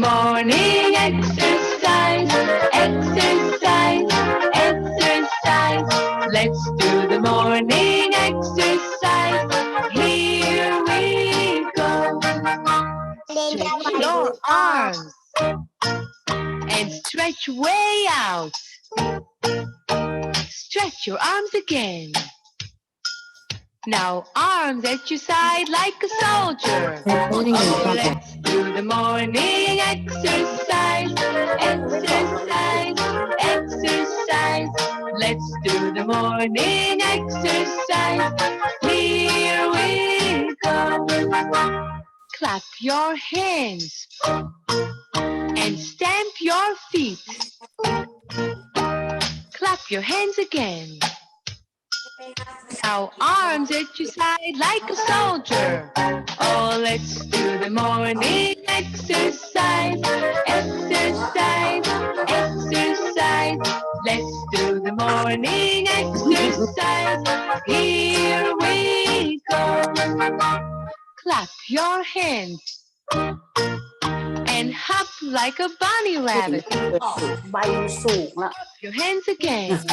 Morning exercise, exercise, exercise. Let's do the morning exercise. Here we go. Stretch your arms and stretch way out. Stretch your arms again. Now arms at your side like a soldier. Oh, let's do the morning exercise. Exercise, exercise. Let's do the morning exercise. Here we go. Clap your hands and stamp your feet. Clap your hands again now arms at your side like a soldier. Oh, let's do the morning exercise. Exercise, exercise. Let's do the morning exercise. Here we go. Clap your hands and hop like a bunny rabbit. Clap your hands again.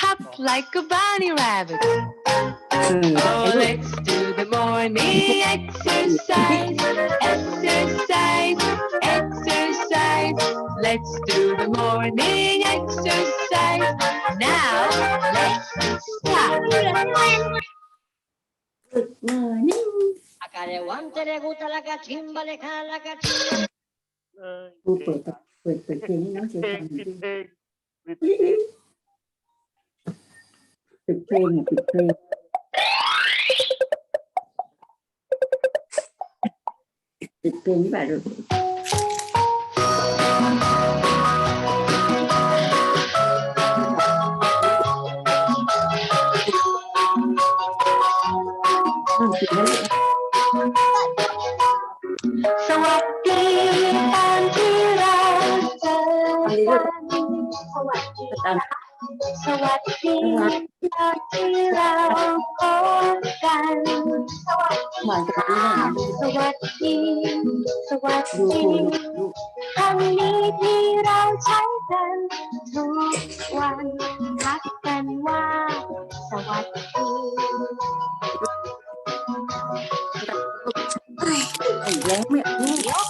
hop like a bunny rabbit. Oh, let's do the morning exercise, exercise, exercise. Let's do the morning exercise. Now, let's start. Good morning. Acarewante le ปิดเปิดเปิดเพลงให้น้องเสียเพลฟังงปิดเพลงปิดเพปิลงดเพลงอะปิดเพลงปิดเพลงนี่แบบดูอืมปิดแล้วสวัสดีตอนที่เราเจออันนี้กัก็นสวัสดีตาม สวัสดีตอนที่เราพบกัน สวัสดีหวานกับนี้นะสวัสดี สวัสดีคำนี้ที่เราใช้กันทุกวันทักกันว่า สวัสดีไอ้แย้งไม่เอายก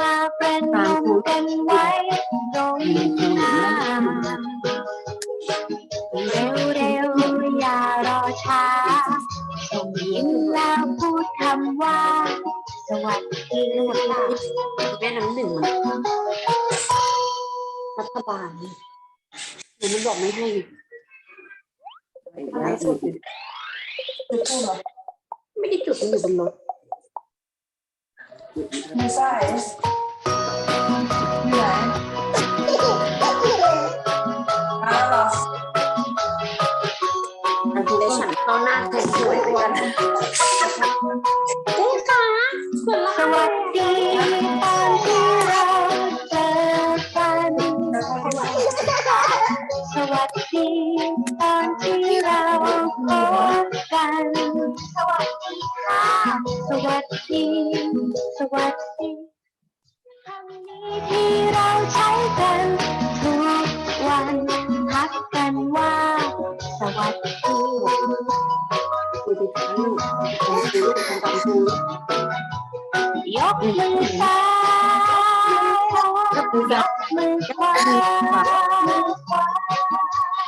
มาเป็นนมกันไว้ตรงหน้าเร็วเร็วๆอย่ารอช้าส่งยิ้มแล้วพูดคำว่า สวัสดีแม่น้ำหนึ่งมันรัฐบาลนี่เดี๋ยวมันบอกไม่ให้อะไรสุดไม่ได้จุดมันอยู่บนรถ ไม่ใช่อยู่ไหนอ้าวเหรออันที่ได้ฉันเข้าหน้าแทนสวยด้วยกันสวัสดีตอนที่เราเจอกันสวัสดีตอนที่ อขวา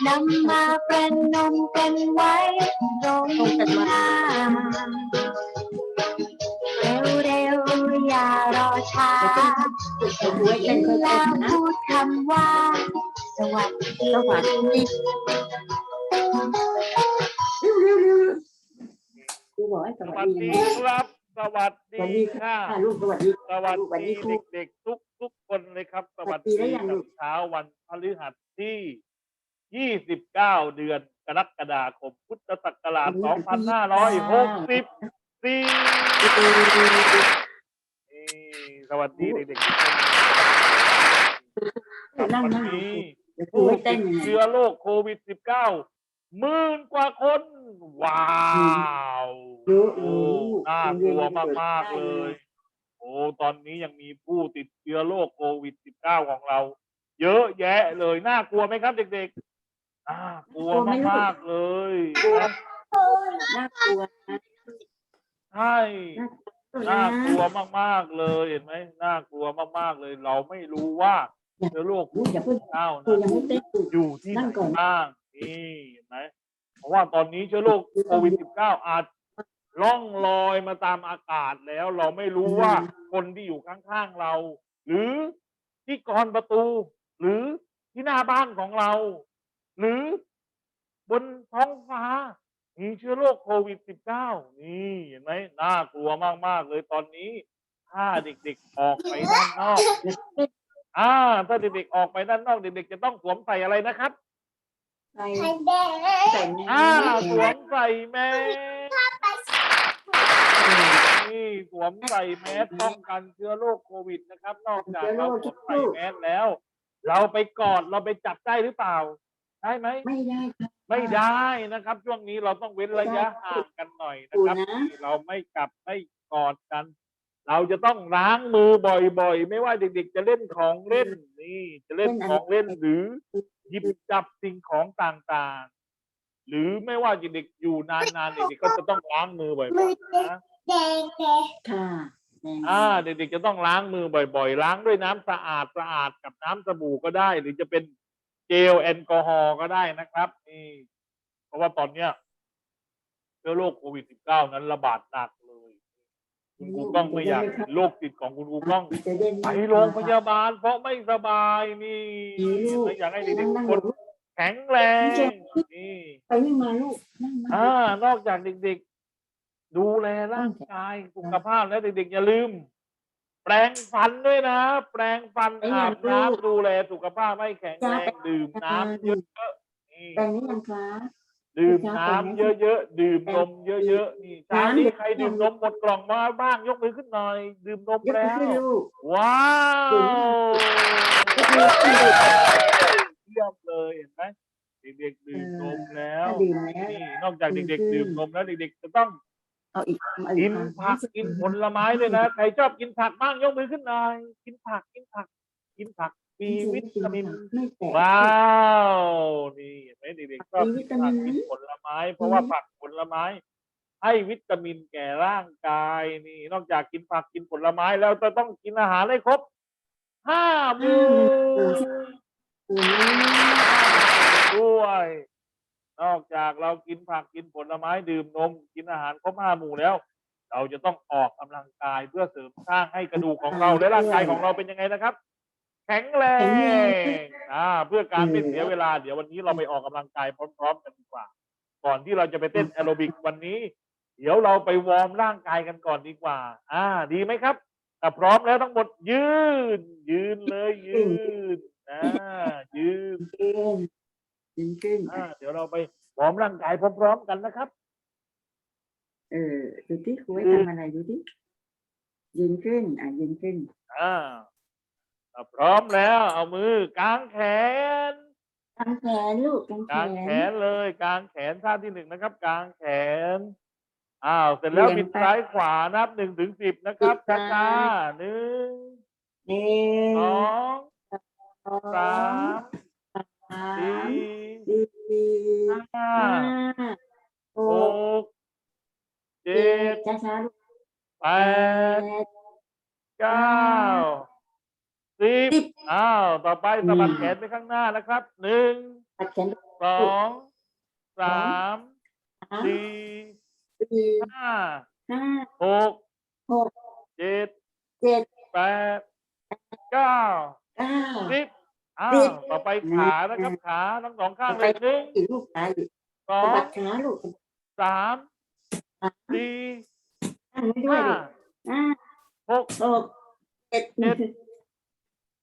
นำมาประนมกันไว้ตรงหน้าเร็วเร็วๆอย่ารอช้าองครูให้เต้นแล้วพูดคำว่า สวัสดีสวัสดีเร็วเร็วเร็วครูบอกให้สสวัสดีครับสวัสสวัสดีค่ะลูกสวัสดีสวัสดีเด็กๆทุกทุก คนเลยครับ สวัสสวัสดีดีได้ยังลูกับกเช้าวันพฤหัสที่ 29 เดือนกรกฎาคม พุทธศักราช 2564นี่สวัสดีเด็กๆทุกคนครับนั่งวันนั่งนี้เดี๋ยวครูผู้ให้ติเต้นดยังไงเชื้อโรคโควิด -19 หมื่นกว่าคน ว้าวเยอะเลโอ้ยลูกน่ากลัวโรงเรียนยังเปิดมากได้ๆเลย โอ้ตอนนี้ยังมีผู้ติดเชื้อโรคโควิด -19 ของเรา เยอะแยะเลยน่ากลัวไหมครับเด็กๆน่ากลัวมากๆเลยนะน่ากลัวนะใช่น่าน่ากกลัลัววนะมากๆเลยเห็นไหมน่ากลัวมากๆเลย เราไม่รู้ว่าเชื้อโรคโคลูกวิอย่าดเพิ่ง -19 ครูนะยังไม่เต้นลูกอยู่ที่ไหนั่นงก่อนบ้างนี่เห็นไหมเพราะว่าตอนนี้เชื้อโรคโควิด -19 อาจ ล่องลอยมาตามอากาศแล้ว เราไม่รู้ว่าคนที่อยู่ข้างๆเรา หรือที่กรประตู หรือที่หน้าบ้านของเรา หรือบนท้องฟ้ามีเชื้อโรคโควิด -19 นี่เห็นไหมน่ากลัวมาก ๆ เลยตอนนี้ ถ้าเด็กๆออกไปด้านนอกอ่าถ้าเด็กๆออกไปด้านนอกเด็กๆจะต้องสวมใส่อะไรนะครับใส่ไข่แดงใส่ในอ่านี้สวมใส่แมส นี่สวมใส่แมสป้องกันเชื้อโรคโควิดนะครับ นอกจากเราสวมใส่แมสแล้ว เราไปกอดเราไปจับได้หรือเปล่า ได้ไหมไม่ได้ค่ะ ไม่ได้นะครับ ช่วงนี้เราต้องเว้นระยะห่างกันหน่อยนะดูครับนะที่เราไม่จับไม่กอดกัน เราจะต้องล้างมือบ่อยๆ ไม่ว่าเด็กๆ จะเล่นของเล่นนี่ จะเล่นของเล่นหรือ หยิบจับสิ่งของต่างๆ หรือไม่ว่าเด็กๆอยู่นานๆเด็กๆก็จะต้องล้างมือบ่อยๆนะ แดงแดงค่ะแดงอ่าเด็กๆจะต้องล้างมือบ่อยๆ ล้างด้วยน้ำสะอาดสะอาดกับน้ำสบู่ก็ได้ หรือจะเป็นเจลแอลกอฮอล์ก็ได้นะครับนี่เพราะว่าตอนเนี้ยเชื้อโรคโควิด -19 นั้นระบาดหนักเลย คุณครูกล้องไม่อยากเป็นโรคติดของคุณครูกล้อง จะเด่นไปโรงพยาบาลเพราะไม่สบายนี่ดีลูกไม่อยากให้เด็กนั่งๆนั่งคนลูกแข็งแรงนี่ไปวิ่งมาลูกนั่งมาอ่านอกจากเด็กๆ ดูแลร่างกายสุขภาพแล้วเด็กๆอย่าลืม แปรงฟันด้วยนะ แปรงฟันอาบน้ำดูแลสุขภาพให้แข็งแรงดื่มน้ำเยอะๆนี่แดงนี่ยังคะดื่มน้ำเยอะๆ ดื่มนมเยอะๆ นี่เช้านี้ใครดื่มนมหมดกล่องมาบ้างยกมือขึ้นหน่อย ดื่มนมยกมือแล้วขึ้นลูกว้าวยกมือขึ้นลูกเยี่ยมเลยเห็นไหมเด็กๆดื่มนมแล้วถ้าดื่มแล้วนี่นอกจากเด็กอืมๆดื่มนมแล้วเด็กๆจะต้อง เอาอีกเอากิอีนคำผักกินผลไม้ด้วยนะใครชอบกินผักบ้างยกมือขึ้นหน่อยกินผักกินผัก กินผักมีวิตามินไม่แตกว้าวนี่เห็นไหมเด็กๆชอบมีวิกินตามิผักนกินผลไม้ เพราะว่าผักผลไม้ ให้วิตามินแก่ร่างกายนี่ นอกจากกินผักกินผลไม้แล้วจะต้องกินอาหารให้ครบห้าหมู่อืมด้วย นอกจากเรากินผักกินผลไม้ดื่มนม กินอาหารครบห้าหมู่แล้ว เราจะต้องออกกำลังกายเพื่อเสริมสร้างให้กระดูกของเราและร่างกายของเราเป็นยังไงนะครับ แข็งแรงอ่าเพื่อการไม่เสียเวลาเดี๋ยววันนี้เราไปออกกำลังกายพร้อม ๆ กันดีกว่า ก่อนที่เราจะไปเต้นแอโรบิกวันนี้ เดี๋ยวเราไปวอร์มร่างกายกันก่อนดีกว่า อ่า ดีไหมครับถ้าพร้อมแล้วทั้งหมดยืน ยืนเลยยืนอ่ายืน ขึ้นยืนขึ้นอ่าเดี๋ยวเราไปวอร์มร่างกายพร้อมๆกันนะครับ เออดูที่ครูให้ทำอะไรดูที่ยืนขึ้น อะยืนขึ้น อ่าถ้าพร้อมแล้ว เอามือกางแขนกางแขนลูกกางกางแขแขนนเลยกางแขนท่าที่หนึ่งนะครับกางแขนอ้าวเสร็จแล้วเรียนบิดไปซ้ายขวานับหนึ่งถึงสิบนะครับบิดซ้ายช้าๆหนึ่งหนึ่งสองสองสา ช้าๆลูกแปแปดเก้าสิบสิบ อ้าวต่อไปสะบัดอืมแขนไปข้างหน้านะครับหนึ่งปัดแขนสองสามสามสี่สี่ห้าห้าหกหกเจ็ดเจ็ดแปดเก้าเก้า สิบอ้าสิวบต่อไปขานะครับขาทั้งสองข้างเลยหนึ่งอีกลูกขาอีกสอสะงบัดขาลูกสามส อ่าด้วยห้าหกหกเจ็ด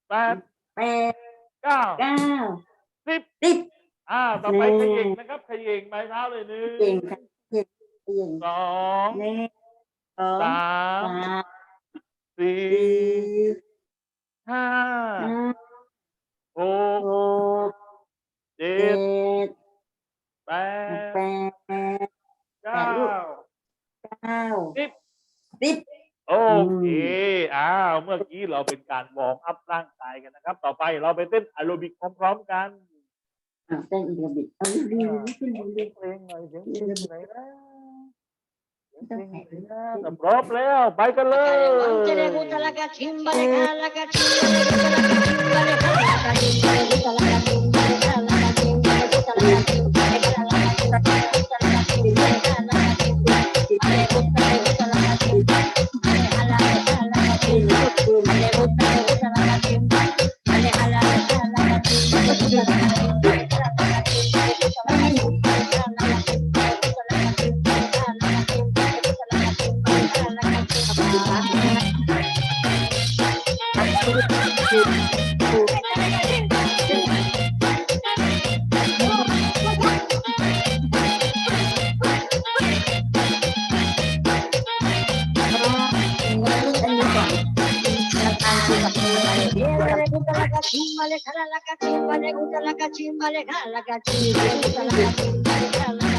แปดแปดเก้าเก้าสิบสิบอ่าต่อไปขยิงนะครับขยิงไม้เท้าเลยนึ่งเก่ค่ะเก่งเสองสองสามสี่ห้าหกเจ็ดแปดแปดเก้าเก้าสิบ ติดโอเคอ้าวเมื่อกี้เราเป็นการวอร์มอัพร่างกายกันนะครับ ต่อไปเราไปเต้นแอโรบิกพร้อมๆกันเต้นแอโรบิกเสีเรื่อยๆขึ้เรื่ยๆเพลงหน่อยเสียงเพลงไหนนะพร้อบแล้วไปกันเลย la cachimba, le jala la cachimba, le gusta la cachimba, le jala la cachimba, le gusta la cachimba, le jala la cachimba.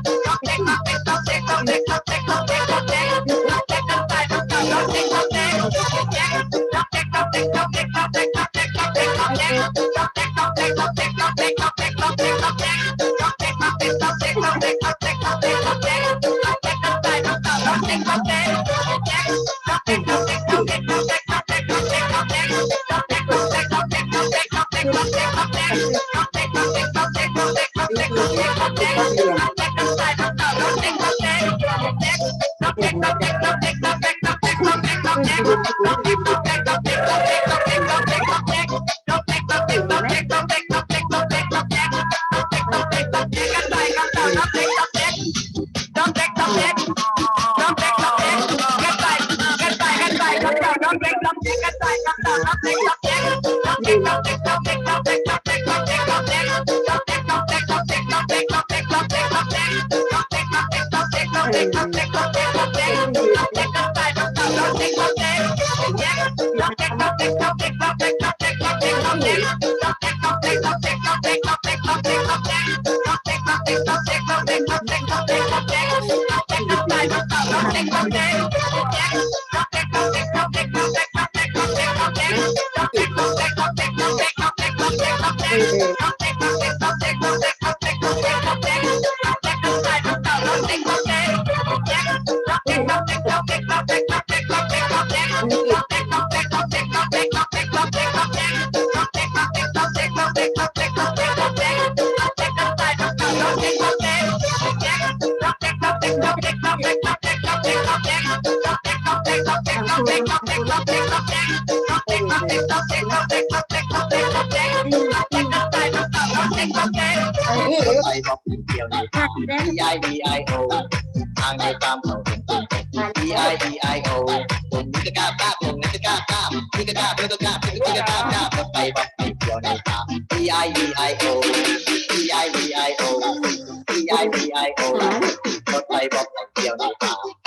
Yeah.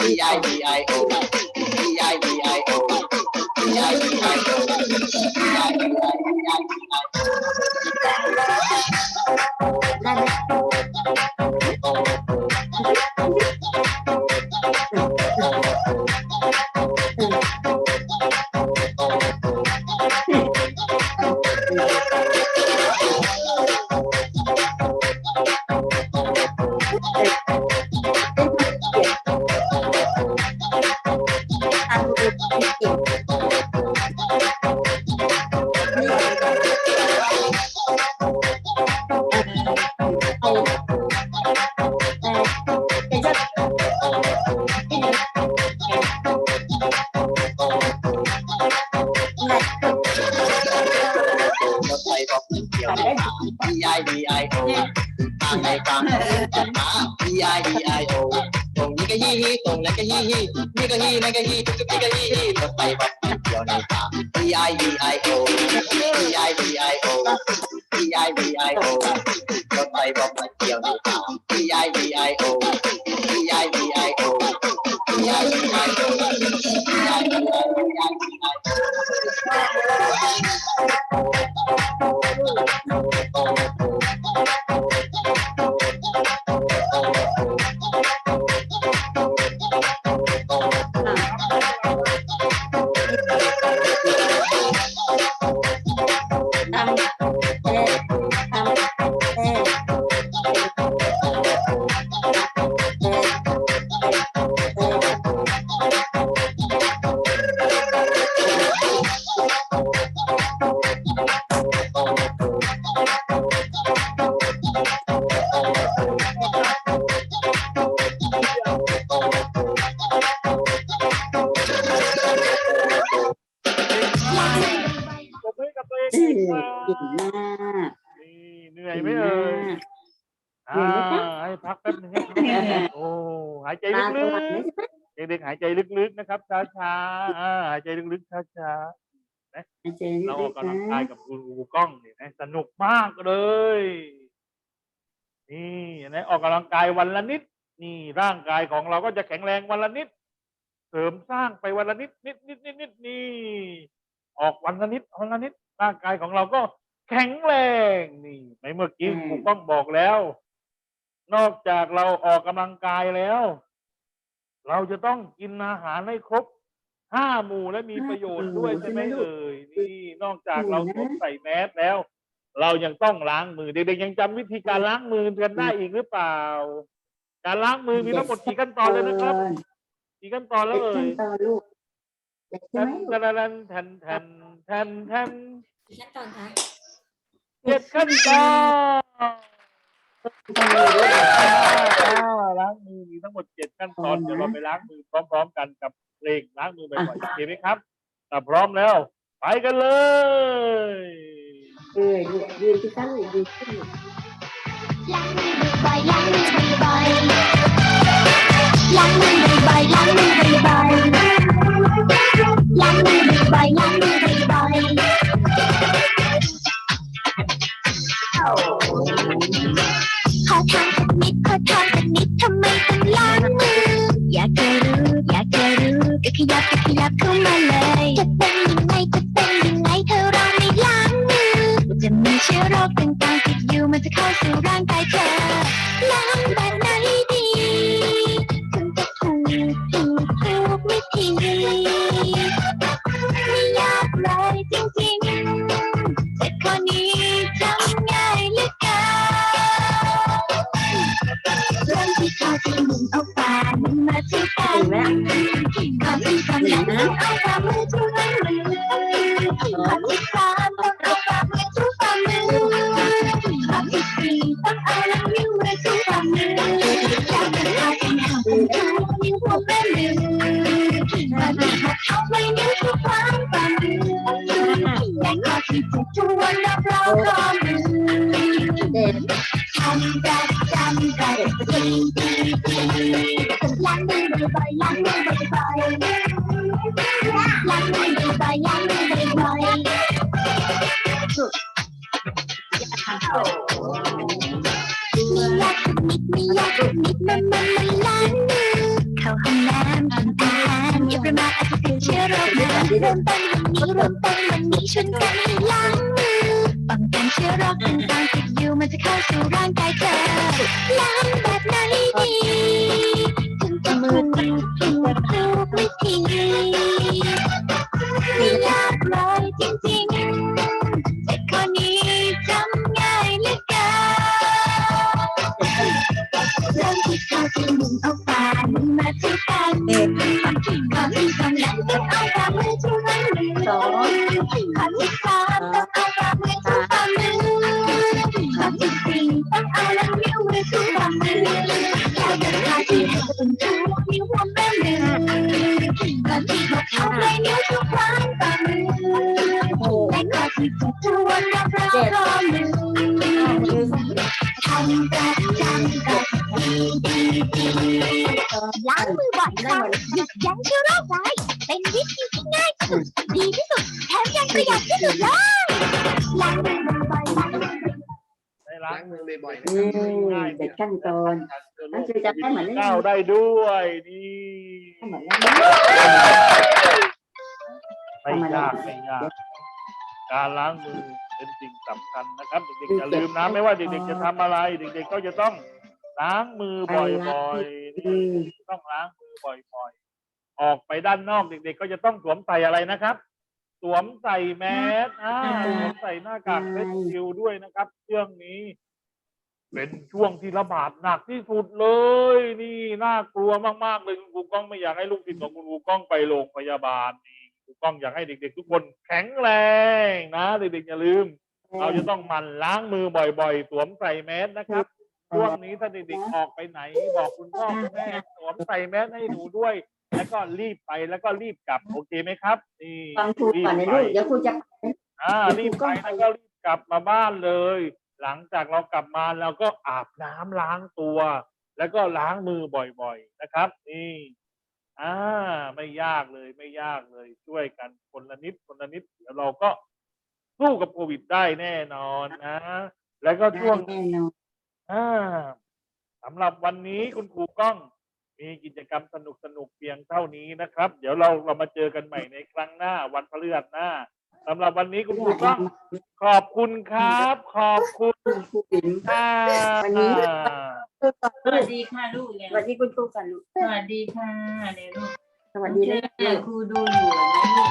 E I D I O ที่ก็ฮีฮีรถไฟแบบเดียวในป่า E I E I O E I E I O E I E I O รถไฟบอกมาเที่ยวในป่า E I E I O E I E I O E I E I O E I E I O หายใจลึกๆนะครับ ช้าๆอ่าหายใจลึกๆช้าหายใจๆลึเราออกกกำลังๆกายนะกับคุณครูกล้องเนี่ยนะสนุกมากเลย นี่เห็นไหมออกกำลังกายวันละนิด นี่ร่างกายของเราก็จะแข็งแรงวันละนิด เสริมสร้างไปวันละนิดนิดนิดนิดนิดนี่ออกวันละนิดวันละนิด ร่างกายของเราก็แข็งแรงนี่ในเมื่อกี้ครูกล้องบอกแล้ว นอกจากเราออกกำลังกายแล้ว เราจะต้องกินอาหารให้ครบห้าหมู่และมีประโยชน์ด้วยใช่ไหมเอ่ยนี่นอกจากเราสวมใส่แมสแล้ว เรายังต้องล้างมือเด็กๆยังจำวิธีการล้างมือกันได้อีกหรือเปล่า การล้างมือมีทั้งหมดกี่ขั้นตอนเลยนะครับกี่ขั้นตอนแล้วเด็กเอ่ขั้ยนตอนลูกเด็กแทใช่ไหนมแทนแทนแทนแทนแทนขั้นตอนคะเจ็ดขั้นตอน ล้างมือมีทั้งหมดเจ็ดขั้นตอนเดี๋ยวเราไปล้างมือพร้อม ๆ กันกับเพลงล้างมือบ่อยๆโอเคไหมครับถ้าพร้อมแล้ว ไปกันเลยเออยืนยืนที่ขั้นยืนขึ้นล้างมือบ่อยๆล้างมือบ่อยๆล้างมือบ่อยๆล้างมือบ่อยๆล้างมือบ่อยๆล้างมือบ่อยๆ ก็ขยับก็ขยับเข้ามาเลย จะเป็นยังไงจะเป็นยังไงเธอเราไม่ล้างมือ จะมีเชื้อโรคต่างๆติดอยู่มันจะเข้าสู่ร่างกายเธอ กนิดมียาสักนิ ขั้นตอนนั่นคือจะให้เหมือนเล่นเก้าได้ด้วยนี่เหมือนแล้วไม่ยากไม่ยากการล้างมือเป็นสิ่งสำคัญนะครับเด็กๆอย่าลืมนะไม่ว่าเด็กๆจะทำอะไร เด็กๆก็จะต้องล้างมือบ่อยๆอืนี่มต้องล้างมือบ่อยๆ ออกไปด้านนอกเด็กๆ ก็จะต้องสวมใส่อะไรนะครับสวมใส่แมสอ่าสวมใส่หน้ากากเฟสชิลด้วยนะครับเรื่องนี้ เป็นช่วงที่ระบาดหนักที่สุดเลย นี่น่ากลัวมากๆเลยคุณครูก้องไม่อยากให้ลูกศิษย์ของคุณครูก้องไปโรงพยาบาลนี่ครูก้องอยากให้เด็ก ๆ ทุกคนแข็งแรงนะเด็กๆอย่าลืม เราจะต้องหมั่นล้างมือบ่อยๆ สวมใส่แมสนะครับช่วงนี้ถ้าเด็กๆออกไปไหน บอกคุณพ่อคุณแม่สวมใส่แมสให้หนูด้วย แล้วก็รีบไปแล้วก็รีบกลับโอเคไหมครับ นี่ฟังครูก่อนนะลูกเดี๋ยวครูจะอ่ารีบไปแล้วก็รีบกลับมาบ้านเลย หลังจากเรากลับมาเราก็อาบน้ำล้างตัว แล้วก็ล้างมือบ่อยๆนะครับ นี่อ่าไม่ยากเลยไม่ยากเลย ช่วยกันคนละนิดคนละนิดเดี๋ยวเราก็สู้กับโควิดได้แน่นอนนะแล้วก็ช่วงแน่นอนอ่าสำหรับวันนี้คุณครูก้อง มีกิจกรรมสนุกสนุกๆเพียงเท่านี้นะครับ เดี๋ยวเราเรามาเจอกันใหม่ในครั้งหน้าวันพฤหัสหน้า สำหรับวันนี้คุณครูก้องขอบคุณครับ ขอบคุณครูปิ๋มค่ะวันนี้สวัสดีค่ะลูกเร็สววัสดีคุณครูกันลูกสวัสดีค่ะเร็วลูกสวัสดีเจนะอครูดูอยู่นะลูก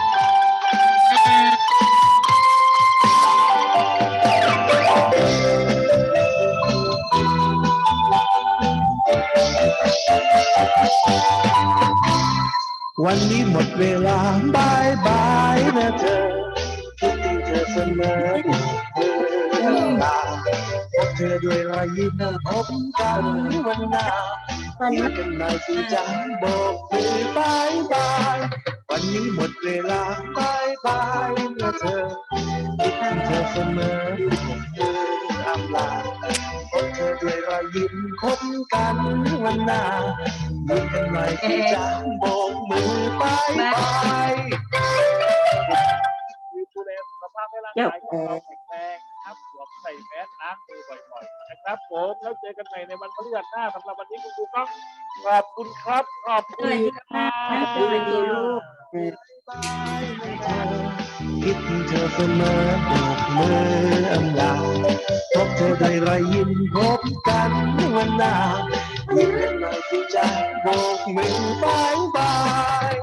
วันนี้หมดเวลาบายบายนะเธอคิดถึง เธอเสมอเธอน้ำตาพบเธอด้วยรอยยิ้มพบกันวันหน้าวันกันหน่อยสิจังโบกมือบายบายวันนี้หมดเวลาบายบายนะเธอคิดถึงเธอเสมอเธออำลาพบเธอด้วยรอยยิ้มพบกันวันหน้าดูกันหน่อยสิจังโบกมือบายบายาพให้ร่างกายของเราแข็งแรงนะครับสวมใส่แมสล้างมือบ่อยๆนะครับผมแล้วเจอกันใหม่ในวันพฤหัสหน้าสำหรับวันนี้คุณครูก้องขอบคุณครับขอบคุณครับสวัสดีลูกคิดถึงเธอเสมอโบกมืออำลาพบเธอด้วยรอยยิ้มพบกันวันหน้ายิ้มกันหน่อยสิจ้าโบกมือบายบาย